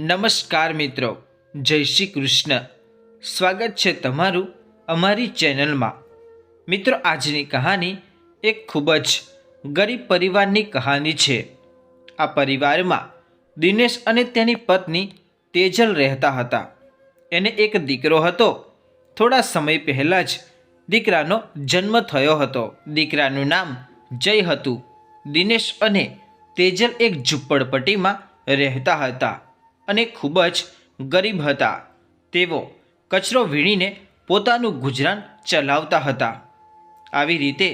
નમસ્કાર મિત્રો, જય શ્રી કૃષ્ણ. સ્વાગત છે તમારું અમારી ચેનલમાં. મિત્રો, આજની કહાની એક ખૂબ જ ગરીબ પરિવારની કહાની છે. આ પરિવારમાં દિનેશ અને તેની પત્ની તેજલ રહેતા હતા. એને એક દીકરો હતો. થોડા સમય પહેલાં જ દીકરાનો જન્મ થયો હતો. દીકરાનું નામ જય હતું. દિનેશ અને તેજલ એક ઝૂંપડપટ્ટીમાં રહેતા હતા. અને ખૂબ જ ગરીબ હતા. તેઓ કચરો વીણીને પોતાનું ગુજરાન ચલાવતા હતા. આવી રીતે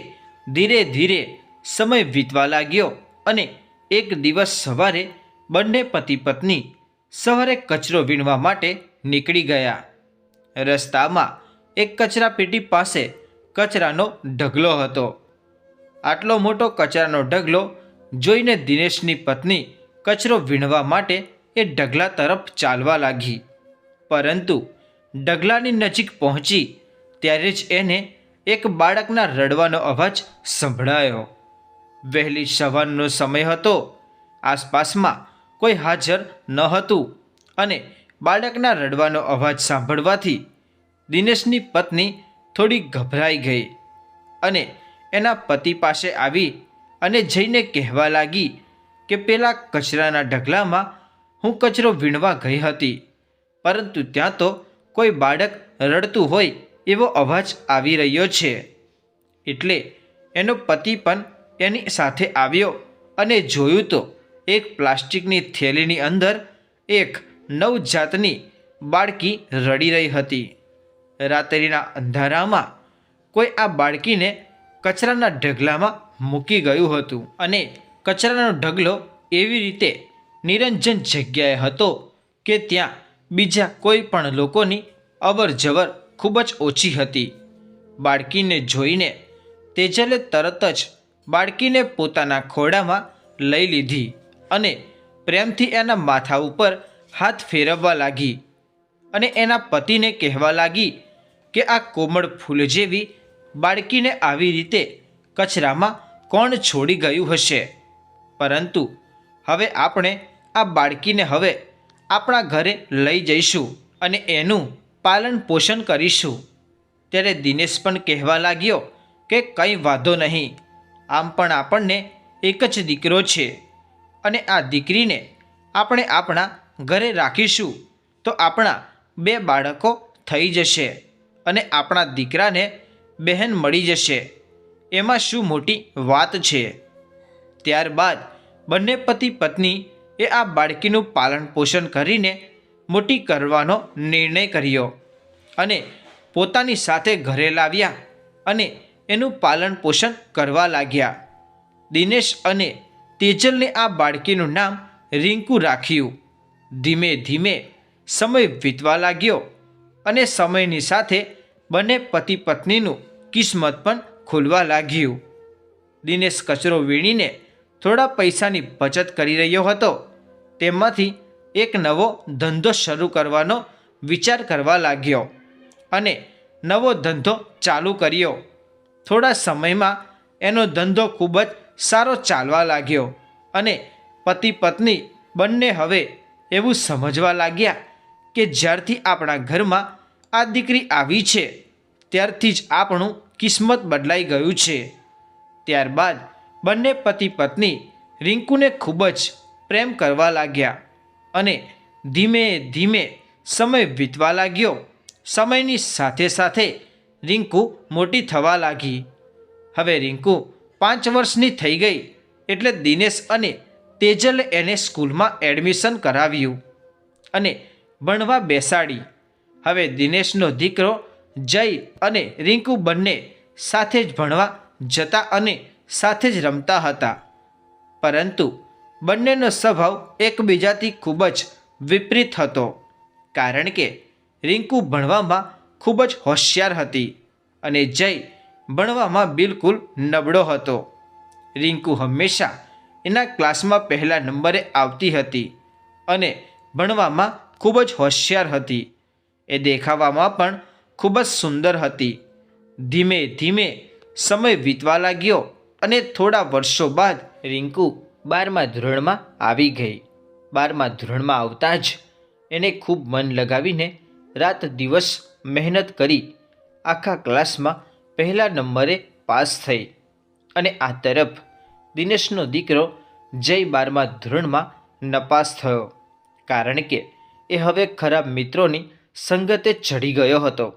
ધીરે ધીરે સમય વીતવા લાગ્યો અને એક દિવસ સવારે બંને પતિ પત્ની સવારે કચરો વીણવા માટે નીકળી ગયા. રસ્તામાં એક કચરાપેટી પાસે કચરાનો ઢગલો હતો. આટલો મોટો કચરાનો ઢગલો જોઈને દિનેશની પત્ની કચરો વીણવા માટે એ ઢગલા તરફ ચાલવા લાગી. પરંતુ ઢગલાની નજીક પહોંચી ત્યારે જ એને એક બાળકના રડવાનો અવાજ સંભળાયો. વહેલી સવારનો સમય હતો. આસપાસમાં કોઈ હાજર ન હતું અને બાળકના રડવાનો અવાજ સાંભળવાથી દિનેશની પત્ની થોડી ગભરાઈ ગઈ અને એના પતિ પાસે આવી અને જઈને કહેવા લાગી કે પેલા કચરાના ઢગલામાં હું કચરો વીણવા ગઈ હતી. પરંતુ ત્યાં તો કોઈ બાળક રડતું હોય એવો અવાજ આવી રહ્યો છે. એટલે એનો પતિ પણ એની સાથે આવ્યો અને જોયું તો એક પ્લાસ્ટિકની થેલીની અંદર એક નવજાતની બાળકી રડી રહી હતી. રાત્રિના અંધારામાં કોઈ આ બાળકીને કચરાના ઢગલામાં મૂકી ગયું હતું અને કચરાનો ઢગલો એવી રીતે નિરંજન જગ્યાએ હતો કે ત્યાં બીજા કોઈ પણ લોકોની અવર જવર ખૂબ જ ઓછી હતી. બાળકીને જોઈને તેજલે તરત જ બાળકીને પોતાના ખોડામાં લઈ લીધી અને પ્રેમથી એના માથા ઉપર હાથ ફેરવવા લાગી અને એના પતિને કહેવા લાગી કે આ કોમળ ફૂલ જેવી બાળકીને આવી રીતે કચરામાં કોણ છોડી ગયું હશે? પરંતુ હવે આપણે આ બાળકીને હવે આપણા ઘરે લઈ જઈશું અને એનું પાલન પોષણ કરીશું. ત્યારે દિનેશ પણ કહેવા લાગ્યો કે કંઈ વાંધો નહીં. આમ પણ આપણને એક જ દીકરો છે અને આ દીકરીને આપણે આપણા ઘરે રાખીશું તો આપણા બે બાળકો થઈ જશે અને આપણા દીકરાને બહેન મળી જશે. એમાં શું મોટી વાત છે? ત્યારબાદ બંને પતિ પત્ની એ આ બાળકીનું પાલન પોષણ કરીને મોટી કરવાનો નિર્ણય કર્યો અને પોતાની સાથે ઘરે લાવ્યા અને એનું પાલન પોષણ કરવા લાગ્યા. દિનેશ અને તેજલને આ બાળકીનું નામ રિંકુ રાખ્યું. ધીમે ધીમે સમય વીતવા લાગ્યો અને સમયની સાથે બંને પતિ પત્નીનું કિસ્મત પણ ખુલવા લાગ્યું. દિનેશ કચરો વીણીને થોડા પૈસાની બચત કરી રહ્યો હતો. તેમાંથી એક નવો ધંધો શરૂ કરવાનો વિચાર કરવા લાગ્યો અને નવો ધંધો ચાલુ કર્યો. થોડા સમયમાં એનો ધંધો ખૂબ જ સારો ચાલવા લાગ્યો અને પતિ પત્ની બંને હવે એવું સમજવા લાગ્યા કે જ્યારથી આપણા ઘરમાં આ દીકરી આવી છે, ત્યારથી જ આપણું કિસ્મત બદલાઈ ગયું છે. ત્યારબાદ બંને પતિ પત્ની રિંકુને ખૂબ જ પ્રેમ કરવા લાગ્યા અને ધીમે ધીમે સમય વીતવા લાગ્યો. સમયની સાથે સાથે રિંકુ મોટી થવા લાગી. હવે રિંકુ પાંચ વર્ષની થઈ ગઈ એટલે દિનેશ અને તેજલે એને સ્કૂલમાં એડમિશન કરાવ્યું અને ભણવા બેસાડી. હવે દિનેશનો દીકરો જય અને રિંકુ બંને સાથે જ ભણવા જતા અને સાથે જ રમતા હતા. પરંતુ બંનેનો સ્વભાવ એકબીજાથી ખૂબ જ વિપરીત હતો, કારણ કે રિંકુ ભણવામાં ખૂબ જ હોશિયાર હતી અને જય ભણવામાં બિલકુલ નબળો હતો. રિંકુ હંમેશા એના ક્લાસમાં પહેલા નંબરે આવતી હતી અને ભણવામાં ખૂબ જ હોશિયાર હતી. એ દેખાવામાં પણ ખૂબ જ સુંદર હતી. ધીમે ધીમે સમય વીતવા લાગ્યો અને થોડા વર્ષો બાદ રિંકુ બારમા ધોરણમાં આવી ગઈ. બારમા ધોરણમાં આવતા જ એને ખૂબ મન લગાવીને રાત દિવસ મહેનત કરી આખા ક્લાસમાં પહેલા નંબરે પાસ થઈ. અને આ તરફ દિનેશનો દીકરો જય બારમા ધોરણમાં નપાસ થયો. કારણ કે એ હવે ખરાબ મિત્રોની સંગતે ચઢી ગયો હતો.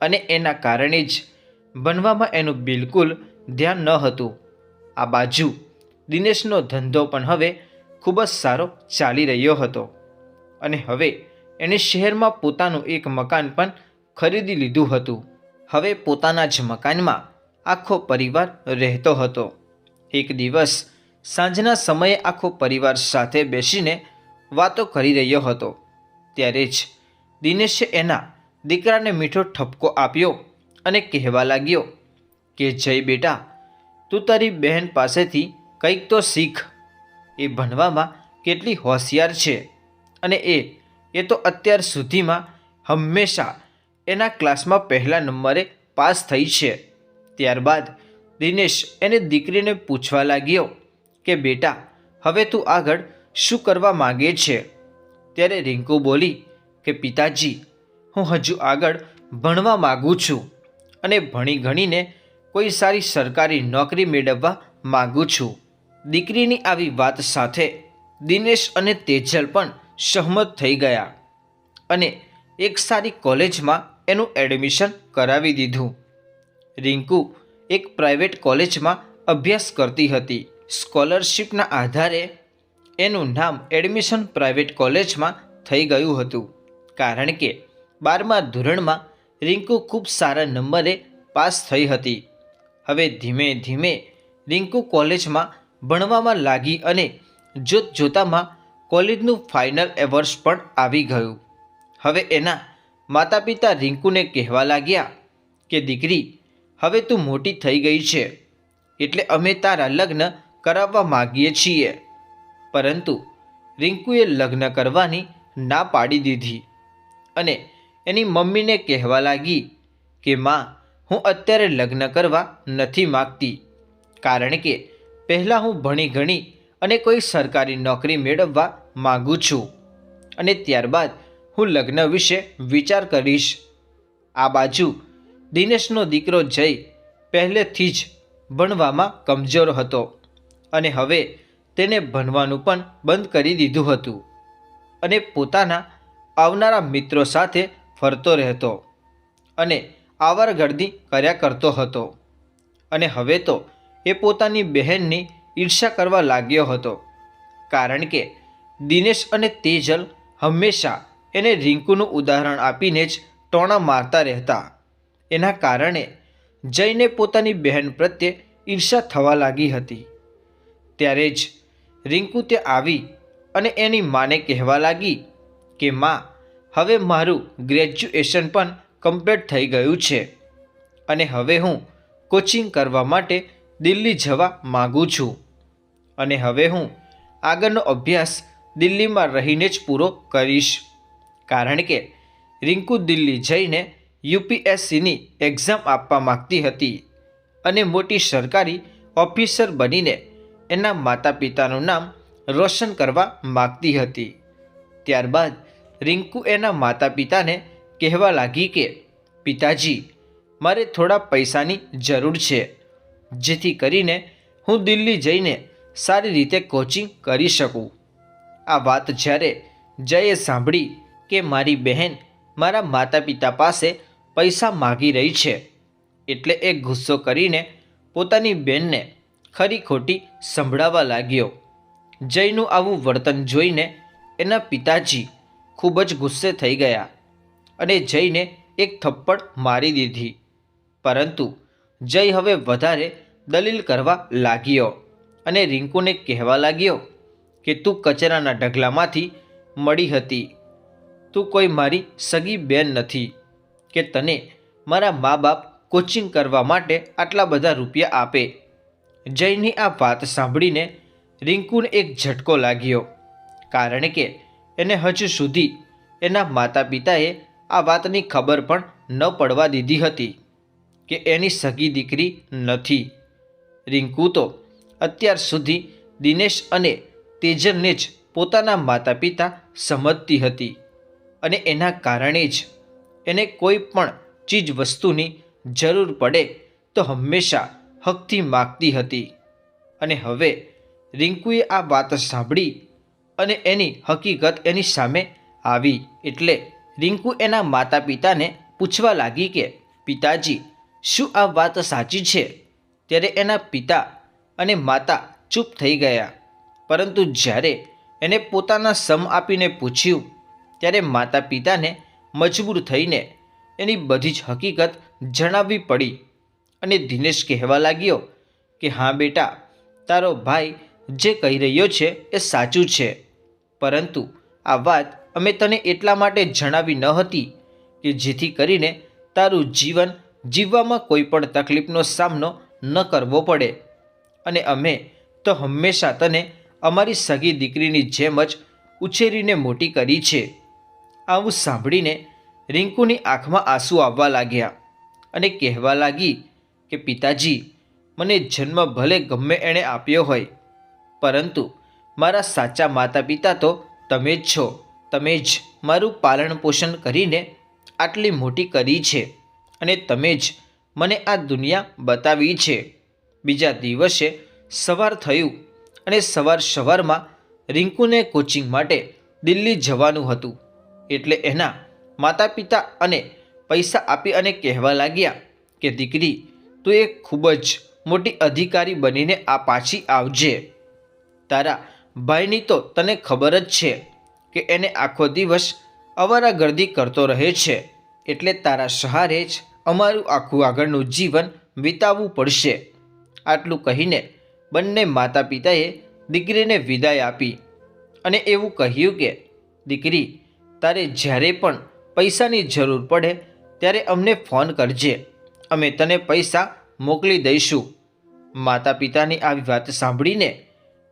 અને એના કારણે જ બનવામાં એનું બિલકુલ ધ્યાન ન હતું. આ બાજુ દિનેશનો ધંધો પણ હવે ખૂબ જ સારો ચાલી રહ્યો હતો. અને હવે એણે શહેરમાં પોતાનું એક મકાન પણ ખરીદી લીધું હતું. હવે પોતાના જ મકાનમાં આખો પરિવાર રહેતો હતો. એક દિવસ સાંજના સમયે આખો પરિવાર સાથે બેસીને વાતો કરી રહ્યો હતો. ત્યારે જ દિનેશે એના દીકરાને મીઠો ઠપકો આપ્યો અને કહેવા લાગ્યો કે, જય બેટા તું તારી બહેન પાસેથી કંઈક તો શીખ. એ ભણવામાં કેટલી હોશિયાર છે. અને એ એ તો અત્યાર સુધીમાં હંમેશા એના ક્લાસમાં પહેલા નંબરે પાસ થઈ છે. ત્યારબાદ દિનેશ એને દીકરીને પૂછવા લાગ્યો કે, બેટા, હવે તું આગળ શું કરવા માગે છે? ત્યારે રિંકુ બોલી કે, પિતાજી, હું હજુ આગળ ભણવા માગું છું. અને ભણી ગણીને કોઈ સારી સરકારી નોકરી મેળવવા માગું છું. દીકરીની આવી વાત સાથે દિનેશ અને તેજલ પણ સહમત થઈ ગયા અને એક સારી કોલેજમાં એનું એડમિશન કરાવી દીધું. રિંકુ એક પ્રાઇવેટ કોલેજમાં અભ્યાસ કરતી હતી. સ્કોલરશિપના આધારે એનું નામ એડમિશન પ્રાઇવેટ કોલેજમાં થઈ ગયું હતું. કારણ કે બારમા ધોરણમાં રિંકુ ખૂબ સારા નંબરે પાસ થઈ હતી. હવે ધીમે ધીમે રિંકુ કોલેજમાં ભણવામાં લાગી અને જોત જોતામાં કોલેજનું ફાઇનલ એવર્સ પણ આવી ગયું. હવે એના માતા પિતા રિંકુને કહેવા લાગ્યા કે, દીકરી, હવે તું મોટી થઈ ગઈ છે, એટલે અમે તારા લગ્ન કરાવવા માગીએ છીએ. પરંતુ રિંકુએ લગ્ન કરવાની ના પાડી દીધી અને એની મમ્મીને કહેવા લાગી કે, માં હું અત્યારે લગ્ન કરવા નથી માગતી. કારણ કે પહેલાં હું ભણી ગણી અને કોઈ સરકારી નોકરી મેળવવા માગું છું અને ત્યારબાદ હું લગ્ન વિશે વિચાર કરીશ. આ બાજુ દિનેશનો દીકરો જય પહેલેથી જ ભણવામાં કમજોર હતો અને હવે તેને ભણવાનું પણ બંધ કરી દીધું હતું અને પોતાના આવનારા મિત્રો સાથે ફરતો રહેતો અને આવારગર્દી કર્યા કરતો હતો. અને હવે તો એ પોતાની બહેનની ઈર્ષા કરવા લાગ્યો હતો. કારણ કે દિનેશ અને તેજલ હંમેશા એને રિંકુનું ઉદાહરણ આપીને જ ટોણા મારતા રહેતા. એના કારણે જઈને પોતાની બહેન પ્રત્યે ઈર્ષા થવા લાગી હતી. ત્યારે જ રિંકુ તે આવી અને એની માને કહેવા લાગી કે, માં, હવે મારું ગ્રેજ્યુએશન પણ કમ્પ્લીટ થઈ ગયું છે. અને હવે હું કોચિંગ કરવા માટે દિલ્હી જવા માગું છું. અને હવે હું આગળનો અભ્યાસ દિલ્હીમાં રહીને જ પૂરો કરીશ. કારણ કે રિંકુ દિલ્હી જઈને યુપીએસસીની એક્ઝામ આપવા માગતી હતી અને મોટી સરકારી ઓફિસર બનીને એના માતા પિતાનું નામ રોશન કરવા માગતી હતી. ત્યારબાદ રિંકુ એના માતા પિતાને કહેવા લાગી કે, પિતાજી, મારે થોડા પૈસાની જરૂર છે. જેથી કરીને હું દિલ્હી જઈને સારી રીતે કોચિંગ કરી શકું. આ વાત જ્યારે જયે સાંભળી કે મારી બહેન મારા માતા પિતા પાસે પૈસા માગી રહી છે, એટલે એ ગુસ્સો કરીને પોતાની બહેનને ખરી ખોટી સંભળાવવા લાગ્યો. જયનું આવું વર્તન જોઈને એના પિતાજી ખૂબ જ ગુસ્સે થઈ ગયા. અને જયને એક થપ્પડ મારી દીધી. પરંતુ જય હવે વધારે દલીલ કરવા લાગ્યો અને રિંકુને કહેવા લાગ્યો કે તું કચરાના ઢગલામાંથી મળી હતી. તું કોઈ મારી સગી બેન નથી કે તને મારા મા બાપ કોચિંગ કરવા માટે આટલા બધા રૂપિયા આપે. જયની આ વાત સાંભળીને રિંકુને એક ઝટકો લાગ્યો. કારણ કે એને હજુ સુધી એના માતા પિતાએ આ વાતની ખબર પણ ન પડવા દીધી હતી કે એની સગી દીકરી નથી. રિંકુ તો અત્યાર સુધી દિનેશ અને તેજલને જ પોતાના માતા પિતા સમજતી હતી અને એના કારણે જ એને કોઈ પણ ચીજ વસ્તુની જરૂર પડે તો હંમેશા હકથી માગતી હતી. અને હવે રિંકુએ આ વાત સાંભળી અને એની હકીકત એની સામે આવી એટલે રિંકુ એના માતા પિતાને પૂછવા લાગી કે, પિતાજી, શું આ વાત સાચી છે? ત્યારે એના પિતા અને માતા ચૂપ થઈ ગયા. પરંતુ જ્યારે એને પોતાના સમ આપીને પૂછ્યું, ત્યારે માતા પિતાને મજબૂર થઈને એની બધી જ હકીકત જણાવવી પડી અને દિનેશ કહેવા લાગ્યો કે, હા બેટા, તારો ભાઈ જે કહી રહ્યો છે એ સાચું છે. પરંતુ આ વાત અમે તને એટલા માટે જણાવી ન હતી કે જેથી કરીને તારું જીવન જીવવામાં કોઈ પણ તકલીફનો સામનો ન કરવો પડે. અને અમે તો હંમેશા તને અમારી સગી દીકરીની જેમ જ ઉછેરીને મોટી કરી છે. આવું સાંભળીને રિંકુની આંખમાં આંસુ આવવા લાગ્યા અને કહેવા લાગી કે, પિતાજી, મને જન્મ ભલે ગમે એણે આપ્યો હોય, પરંતુ મારા સાચા માતા પિતા તો તમે જ છો. તમે જ મારું પાલન પોષણ કરીને આટલી મોટી કરી છે અને તમે જ મને આ દુનિયા બતાવી છે. બીજા દિવસે સવાર થયું અને સવાર સવારમાં રિંકુને કોચિંગ માટે દિલ્હી જવાનું હતું. એટલે એના માતા પિતા અને પૈસા આપી અને કહેવા લાગ્યા કે, દીકરી, તું એક ખૂબ જ મોટી અધિકારી બનીને આ પાછી આવજે. તારા ભાઈની તો તને ખબર જ છે. કે એને આખો દિવસ અવારાગર્દી કરતો રહે છે. એટલે તારા સહારે જ અમારું આખું આગળનું જીવન વિતાવવું પડશે. આટલું કહીને બંને માતા પિતાએ દીકરીને વિદાય આપી અને એવું કહ્યું કે, દીકરી, તારે જ્યારે પણ પૈસાની જરૂર પડે ત્યારે અમને ફોન કરજે. અમે તને પૈસા મોકલી દઈશું. માતા પિતાની આવી વાત સાંભળીને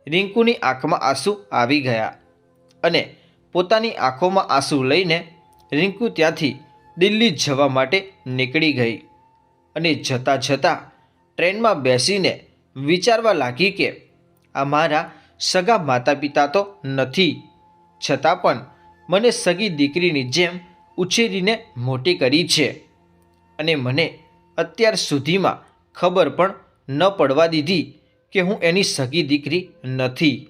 રિંકુની આંખમાં આંસુ આવી ગયા અને પોતાની આંખોમાં આંસુ લઈને રિંકુ ત્યાંથી દિલ્હી જવા માટે નીકળી ગઈ. અને જતાં જતાં ટ્રેનમાં બેસીને વિચારવા લાગી કે આ મારા સગા માતા પિતા તો નથી. છતાં પણ મને સગી દીકરીની જેમ ઉછેરીને મોટી કરી છે. અને મને અત્યાર સુધીમાં ખબર પણ ન પડવા દીધી કે હું એની સગી દીકરી નથી.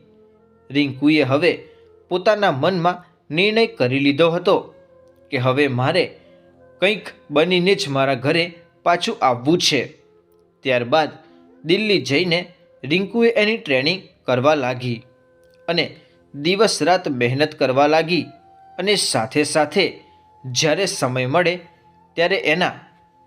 રિંકુએ હવે પોતાના મનમાં નિર્ણય કરી લીધો હતો કે હવે મારે કંઈક બનીને જ મારા ઘરે પાછું આવવું છે. ત્યારબાદ દિલ્હી જઈને રિંકુએ એની ટ્રેનિંગ કરવા લાગી અને દિવસ રાત મહેનત કરવા લાગી અને સાથે સાથે જ્યારે સમય મળે ત્યારે એના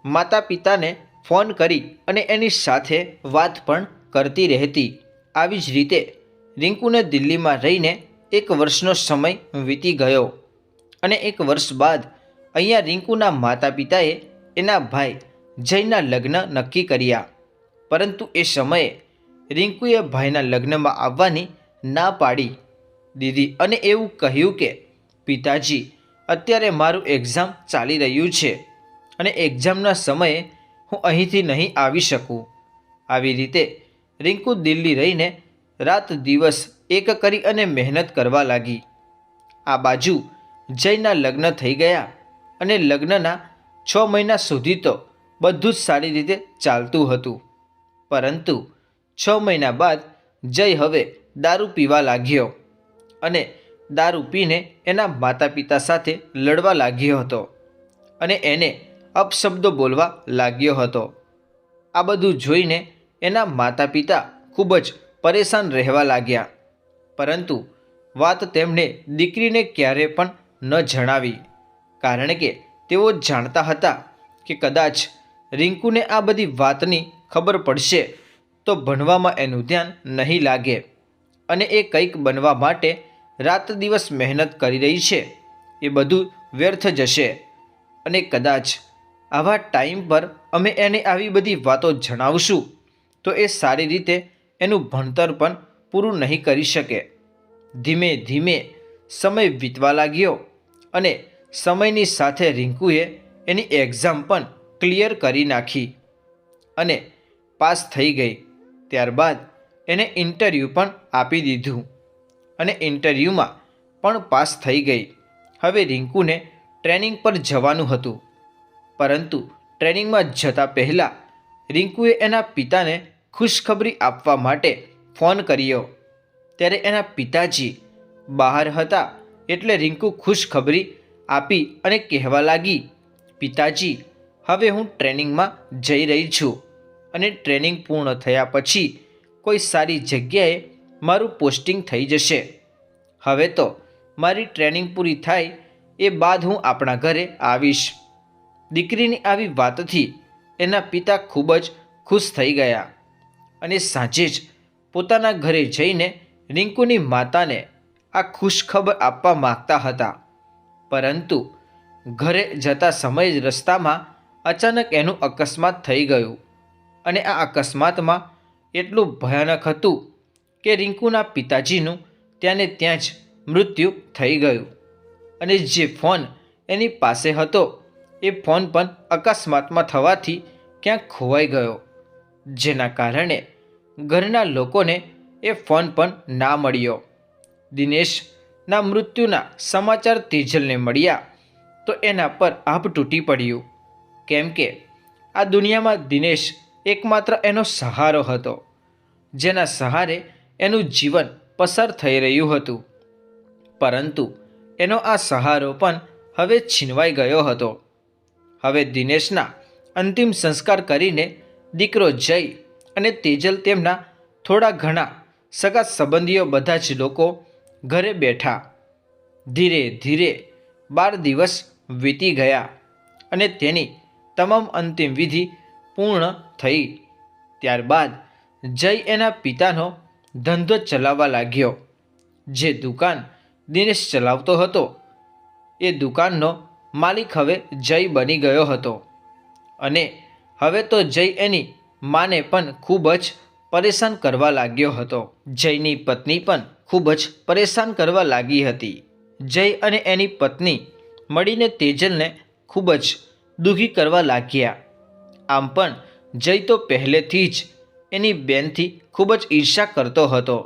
માતા પિતાને ફોન કરી અને એની સાથે વાત પણ કરતી રહેતી. આવી જ રીતે રિંકુને દિલ્હીમાં રહીને એક વર્ષનો સમય વીતી ગયો અને એક વર્ષ બાદ અહીંયા રિંકુના માતા પિતાએ એના ભાઈ જયના લગ્ન નક્કી કર્યા. પરંતુ એ સમયે રિંકુએ ભાઈના લગ્નમાં આવવાની ના પાડી દીધી અને એવું કહ્યું કે, પિતાજી, અત્યારે મારું એક્ઝામ ચાલી રહ્યું છે અને એક્ઝામના સમયે હું અહીંથી નહીં આવી શકું. આવી રીતે રિંકુ દિલ્હી રહીને રાત દિવસ એક કરી અને મહેનત કરવા લાગી. આ બાજુ જયના લગ્ન થઈ ગયા અને લગ્નના છ મહિના સુધી તો બધું જ સારી રીતે ચાલતું હતું. પરંતુ છ મહિના બાદ જય હવે દારૂ પીવા લાગ્યો અને દારૂ પીને એના માતા પિતા સાથે લડવા લાગ્યો હતો અને એને અપશબ્દો બોલવા લાગ્યો હતો. આ બધું જોઈને એના માતા પિતા ખૂબ જ પરેશાન રહેવા લાગ્યા. પરંતુ વાત તેમણે દીકરીને ક્યારે પણ ન જણાવી. કારણ કે તેઓ જાણતા હતા કે કદાચ રિંકુને આ બધી વાતની ખબર પડશે તો ભણવામાં એનું ધ્યાન નહીં લાગે અને એ કંઈક બનવા માટે રાત દિવસ મહેનત કરી રહી છે. એ બધું વ્યર્થ જશે અને કદાચ આવા ટાઈમ પર અમે એને આવી બધી વાતો જણાવશું તો એ સારી રીતે એનું ભણતર પણ પૂરું નહીં કરી શકે. ધીમે ધીમે સમય વીતવા લાગ્યો અને સમયની સાથે રિંકુએ એની એક્ઝામ પણ ક્લિયર કરી નાખી અને પાસ થઈ ગઈ. ત્યારબાદ એને ઇન્ટરવ્યૂ પણ આપી દીધું અને ઇન્ટરવ્યૂમાં પણ પાસ થઈ ગઈ. હવે રિંકુને ટ્રેનિંગ પર જવાનું હતું. પરંતુ ટ્રેનિંગમાં જતા પહેલાં રિંકુએ એના પિતાને ખુશખબરી આપવા માટે ફોન કર્યો. ત્યારે એના પિતાજી બહાર હતા એટલે રિંકુ ખુશખબરી આપી અને કહેવા લાગી, પિતાજી, હવે હું ટ્રેનિંગમાં જઈ રહી છું અને ટ્રેનિંગ પૂર્ણ થયા પછી કોઈ સારી જગ્યાએ મારું પોસ્ટિંગ થઈ જશે. હવે તો મારી ટ્રેનિંગ પૂરી થાય એ બાદ હું આપણા ઘરે આવીશ. દીકરીની આવી વાતથી એના પિતા ખૂબ જ ખુશ થઈ ગયા અને સાંજે જ પોતાના ઘરે જઈને રિંકુની માતાને આ ખુશખબર આપવા માગતા હતા. પરંતુ ઘરે જતા સમય જ રસ્તામાં અચાનક એનું અકસ્માત થઈ ગયું અને આ અકસ્માતમાં એટલું ભયાનક હતું કે રિંકુના પિતાજીનું ત્યાંને ત્યાં જ મૃત્યુ થઈ ગયું અને જે ફોન એની પાસે હતો એ ફોન પણ અકસ્માતમાં થવાથી ક્યાંક ખોવાઈ ગયો, જેના કારણે ઘરના લોકોને એ ફોન પણ ના મળ્યો. દિનેશના મૃત્યુના સમાચાર તેજલને મળ્યા તો એના પર આભ તૂટી પડ્યું. કેમ કે આ દુનિયામાં દિનેશ એકમાત્ર એનો સહારો હતો, જેના સહારે એનું જીવન પસાર થઈ રહ્યું હતું. પરંતુ એનો આ સહારો પણ હવે છીનવાઈ ગયો હતો. હવે દિનેશના અંતિમ સંસ્કાર કરીને દીકરો જય અને તેજલ તેમના થોડા ઘણા સગા સંબંધીઓ બધા જ લોકો ઘરે બેઠા ધીરે ધીરે બાર દિવસ વીતી ગયા અને તેની તમામ અંતિમ વિધિ પૂર્ણ થઈ. ત્યારબાદ જય એના પિતાનો ધંધો ચલાવવા લાગ્યો. જે દુકાન દિનેશ ચલાવતો હતો, એ દુકાનનો માલિક હવે જય બની ગયો હતો. અને હવે તો જય એની માને પણ ખૂબ જ પરેશાન કરવા લાગ્યો હતો. જયની પત્ની પણ ખૂબ જ પરેશાન કરવા લાગી હતી. જય અને એની પત્ની મળીને તેજલને ખૂબ જ દુઃખી કરવા લાગ્યા. આમ પણ જય તો પહેલેથી જ એની બેનથી ખૂબ જ ઈર્ષા કરતો હતો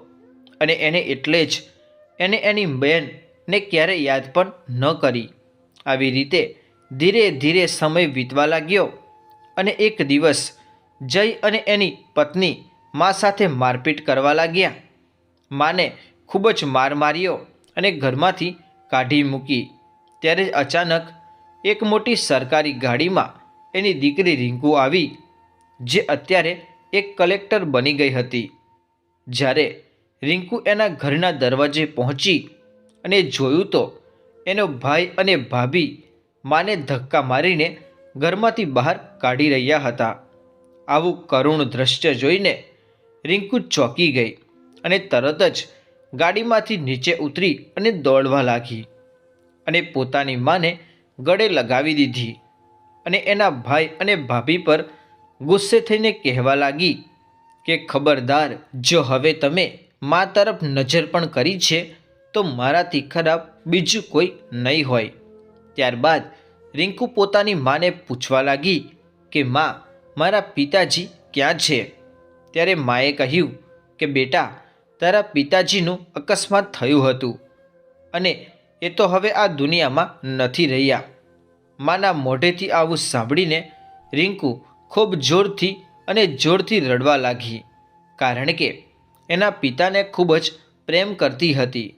અને એને એટલે જ એને એની બેનને ક્યારે યાદ પણ ન કરી. આવી રીતે ધીરે ધીરે સમય વીતવા લાગ્યો અને એક દિવસ જય અને એની પત્ની મા સાથે મારપીટ કરવા લાગ્યા. માને ખૂબ જ માર માર્યો અને ઘરમાંથી કાઢી મૂકી. ત્યારે અચાનક એક મોટી સરકારી ગાડીમાં એની દીકરી રિંકુ આવી, જે અત્યારે એક કલેક્ટર બની ગઈ હતી. જ્યારે રિંકુ એના ઘરના દરવાજે પહોંચી અને જોયું તો એનો ભાઈ અને ભાભી માને ધક્કા મારીને ઘરમાંથી બહાર કાઢી રહ્યા હતા. આવું કરુણ દ્રશ્ય જોઈને રિંકુ ચોંકી ગઈ અને તરત જ ગાડીમાંથી નીચે ઉતરી અને દોડવા લાગી અને પોતાની માને ગળે લગાવી દીધી અને એના ભાઈ અને ભાભી પર ગુસ્સે થઈને કહેવા લાગી કે, ખબરદાર, જો હવે તમે મા તરફ નજર પણ કરી છે, તો મારાથી ખરાબ બીજું કોઈ નહીં હોય. ત્યારબાદ રિંકુ પોતાની માને પૂછવા લાગી કે, મા, મારા પિતાજી ક્યાં છે? ત્યારે માએ કહ્યું કે, બેટા, તારા પિતાજીનું અકસ્માત થયું હતું અને એ તો હવે આ દુનિયામાં નથી રહ્યા. માના મોઢેથી આવું સાંભળીને રિંકુ ખૂબ જોરથી અને જોરથી રડવા લાગી, કારણ કે એના પિતાને ખૂબ જ પ્રેમ કરતી હતી.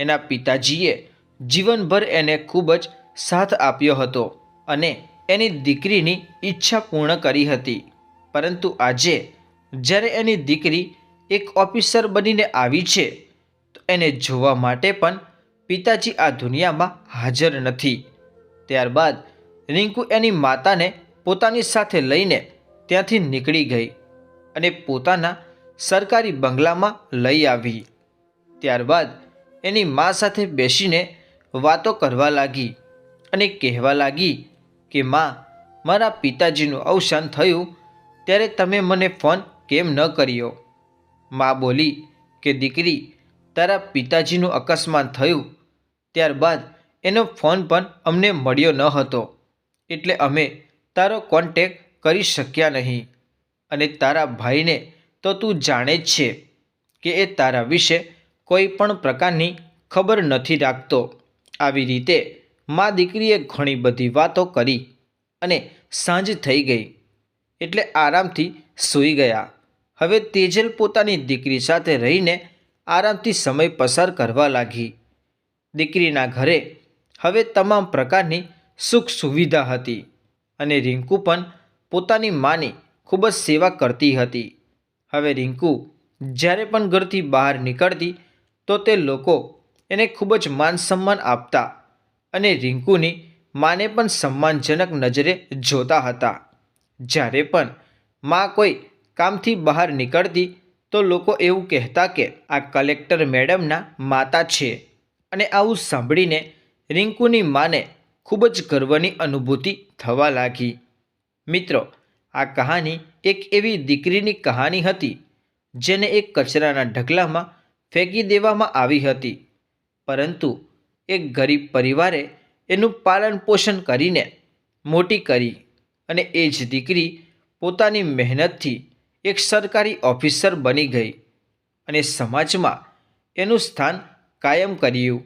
એના પિતાજીએ જીવનભર એને ખૂબ જ સાથ આપ્યો હતો અને એની દીકરીની ઈચ્છા પૂર્ણ કરી હતી. પરંતુ આજે જ્યારે એની દીકરી એક ઓફિસર બનીને આવી છે, તો એને જોવા માટે પણ પિતાજી આ દુનિયામાં હાજર નથી. ત્યારબાદ રિંકુ એની માતાને પોતાની સાથે લઈને ત્યાંથી નીકળી ગઈ અને પોતાના સરકારી બંગલામાં લઈ આવી. ત્યારબાદ એની મા સાથે બેસીને વાતો કરવા લાગી અને કહેવા લાગી કે, માં, મારા પિતાજીનું અવસાન થયું ત્યારે તમે મને ફોન કેમ ન કર્યો? મા બોલી કે, દીકરી, તારા પિતાજીનું અકસ્માત થયું. ત્યારબાદ એનો ફોન પણ અમને મળ્યો ન હતો. એટલે અમે તારો કોન્ટેક કરી શક્યા નહીં. અને તારા ભાઈને તો તું જાણે જ છે કે એ તારા વિશે કોઈ પણ પ્રકારની ખબર નથી રાખતો. આવી રીતે મા દીકરીએ ઘણી બધી વાતો કરી અને સાંજ થઈ ગઈ. એટલે આરામથી સૂઈ ગયા. હવે તેજલ પોતાની દીકરી સાથે રહીને આરામથી સમય પસાર કરવા લાગી. દીકરીના ઘરે હવે તમામ પ્રકારની સુખ સુવિધા હતી અને રિંકુ પણ પોતાની માની ખૂબ જ સેવા કરતી હતી. હવે રિંકુ જ્યારે પણ ઘરથી બહાર નીકળતી તો તે લોકો એને ખૂબ જ માન સન્માન આપતા અને રિંકુની માને પણ સન્માનજનક નજરે જોતા હતા. જ્યારે પણ મા કોઈ કામથી બહાર નીકળતી, તો લોકો એવું કહેતા કે આ કલેક્ટર મેડમના માતા છે. અને આવું સાંભળીને રિંકુની માને ખૂબ જ ગર્વની અનુભૂતિ થવા લાગી. મિત્રો, આ કહાની એક એવી દીકરીની કહાની હતી, જેને એક કચરાના ઢગલામાં ફેંકી દેવામાં આવી હતી. પરંતુ એક ગરીબ પરિવારે એનું પાલન પોષણ કરીને મોટી કરી અને એ જ દીકરી પોતાની મહેનતથી એક સરકારી ઓફિસર બની ગઈ અને સમાજમાં એનું સ્થાન કાયમ કર્યું.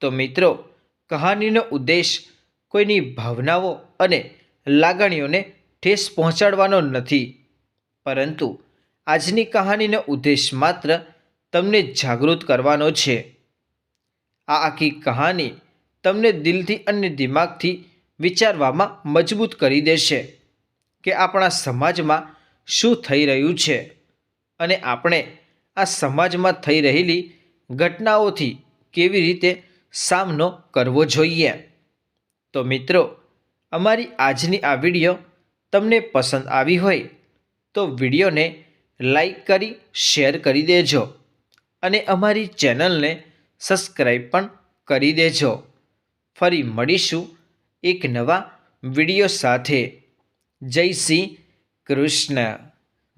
તો મિત્રો, કહાનીનો ઉદ્દેશ કોઈની ભાવનાઓ અને લાગણીઓને ઠેસ પહોંચાડવાનો નથી. પરંતુ આજની કહાનીનો ઉદ્દેશ માત્ર તમને જાગૃત કરવાનો છે. આ આખી કહાની તમને દિલથી અને દિમાગથી વિચારવામાં મજબૂત કરી દેશે કે આપણા સમાજમાં શું થઈ રહ્યું છે? અને આપણે આ સમાજમાં થઈ રહેલી ઘટનાઓથી કેવી રીતે સામનો કરવો જોઈએ? તો મિત્રો, અમારી આજની આ વીડિયો તમને પસંદ આવી હોય તો વિડીયોને લાઈક કરી, શેર કરી દેજો અને અમારી ચેનલને સબસ્ક્રાઈબ પણ કરી દેજો. ફરી મળીશું એક નવા વીડિયો સાથે. જય શ્રી કૃષ્ણ.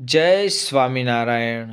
જય સ્વામિનારાયણ.